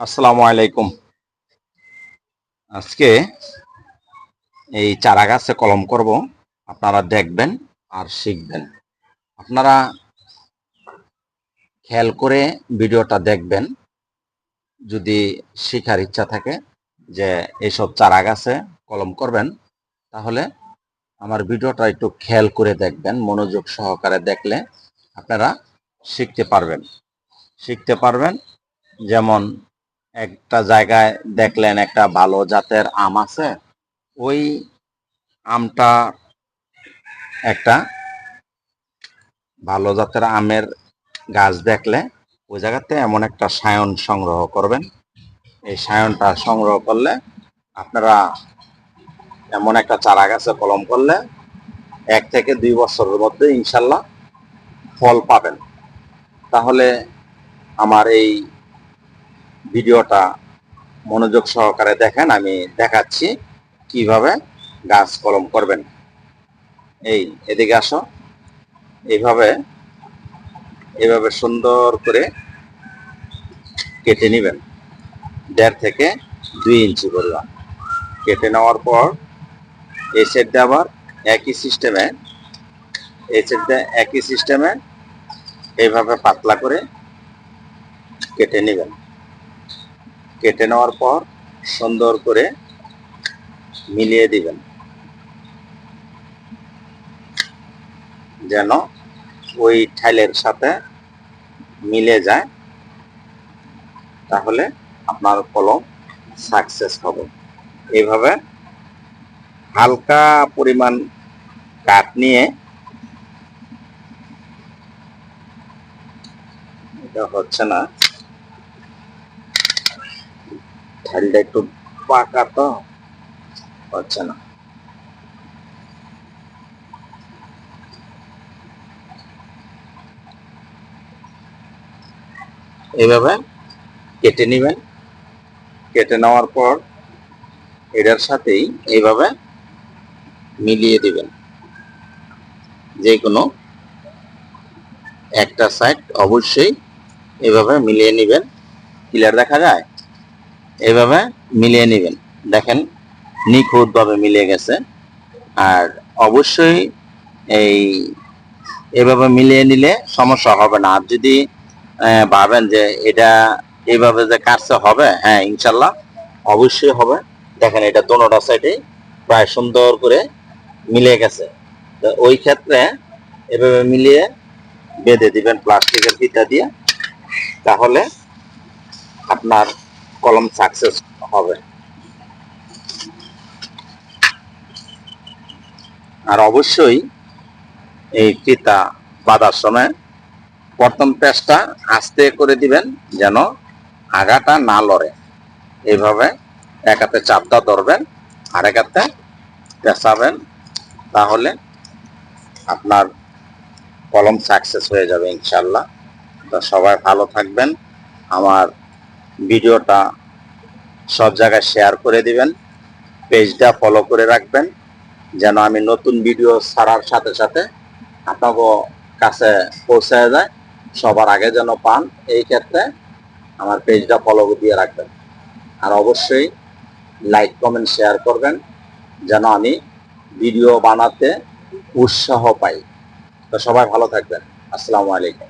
আসসালামু আলাইকুম। আজকে এই চারা গাছে কলম করব। আপনারা দেখবেন আর শিখবেন। আপনারা খেয়াল করে ভিডিওটা দেখবেন। যদি শেখার ইচ্ছা থাকে যে এইসব চারা গাছে কলম করবেন, তাহলে আমার ভিডিওটা একটু খেয়াল করে দেখবেন, মনোযোগ সহকারে দেখলে আপনারা শিখতে পারবেন। শিখতে পারবেন, যেমন একটা জায়গায় দেখলেন একটা ভালো জাতের আম আছে। ওই আমটা একটা ভালো জাতের আমের গাছ দেখলে ওই জায়গাতে এমন একটা সায়ন সংগ্রহ করবেন। এই সায়নটা সংগ্রহ করলে আপনারা এমন একটা চারা গাছে কলম করলে এক থেকে দুই বছরের মধ্যে ইনশাল্লাহ ফল পাবেন। তাহলে আমার এই ভিডিওটা মনোযোগ সহকারে দেখেন, আমি দেখাচ্ছি কীভাবে গাছ কলম করবেন। এই, এদিকে আসো। এইভাবে, এভাবে সুন্দর করে কেটে নেবেন। দেড় থেকে দুই ইঞ্চি পরিমাণ। কেটে নেওয়ার পর এই সেটটা আবার একই সিস্টেমে, এই সেটটা একই সিস্টেমে এইভাবে পাতলা করে কেটে নেবেন। কেটে নেওয়ার পর সুন্দর করে মিলিয়ে দিবেন। যেন ওই ঠাইলের সাথে মিলে যায়, তাহলে আপনার কলম সাকসেস হবে। এইভাবে হালকা পরিমাণ কাঠ নিয়ে এটা হচ্ছে না। ঠাইলটা একটু পাকা তো হচ্ছে না। এইভাবে কেটে নেবেন। কেটে নেওয়ার পর এটার সাথেই এইভাবে মিলিয়ে দিবেন। যে কোনো একটা সাইড অবশ্যই এভাবে মিলিয়ে নেবেন। ক্লিয়ার দেখা যায়? এইভাবে মিলিয়ে নেবেন। দেখেন, নিখুঁতভাবে মিলিয়ে গেছে। আর অবশ্যই এই এভাবে মিলিয়ে নিলে সমস্যা হবে না। আর যদি ভাবেন যে এটা এইভাবে যে কাটছে হবে হ্যাঁ ইনশাল্লাহ অবশ্যই হবে। দেখেন, এটা দোনোটা সাইডে প্রায় সুন্দর করে মিলে গেছে। তো ওই ক্ষেত্রে এভাবে মিলিয়ে বেঁধে দিবেন প্লাস্টিকের ফিতা দিয়ে, তাহলে আপনার কলম সাকসেস হবে। আর অবশ্যই এই ফিতা বাঁধার সময় প্রথম পেঁচটা আস্তে করে দিবেন যেন আগাটা না লড়ে। এইভাবে এক হাতে চাপটা ধরবেন আর এক হাতে পেঁচাবেন, তাহলে আপনার কলম সাকসেস হয়ে যাবে ইনশাল্লাহ। তো সবাই ভালো থাকবেন। আমার ভিডিওটা সব জায়গায় শেয়ার করে দিবেন পেজটা ফলো করে রাখবেন, যেন আমি নতুন ভিডিও ছাড়ার সাথে সাথে আপনাকে কাছে পৌঁছায় যায়, সবার আগে যেন পান। এই ক্ষেত্রে আমার পেজটা ফলো দিয়ে রাখবেন। আর অবশ্যই লাইক কমেন্ট শেয়ার করবেন, যেন আমি ভিডিও বানাতে উৎসাহ পাই। তো সবাই ভালো থাকবেন। আসসালামু আলাইকুম।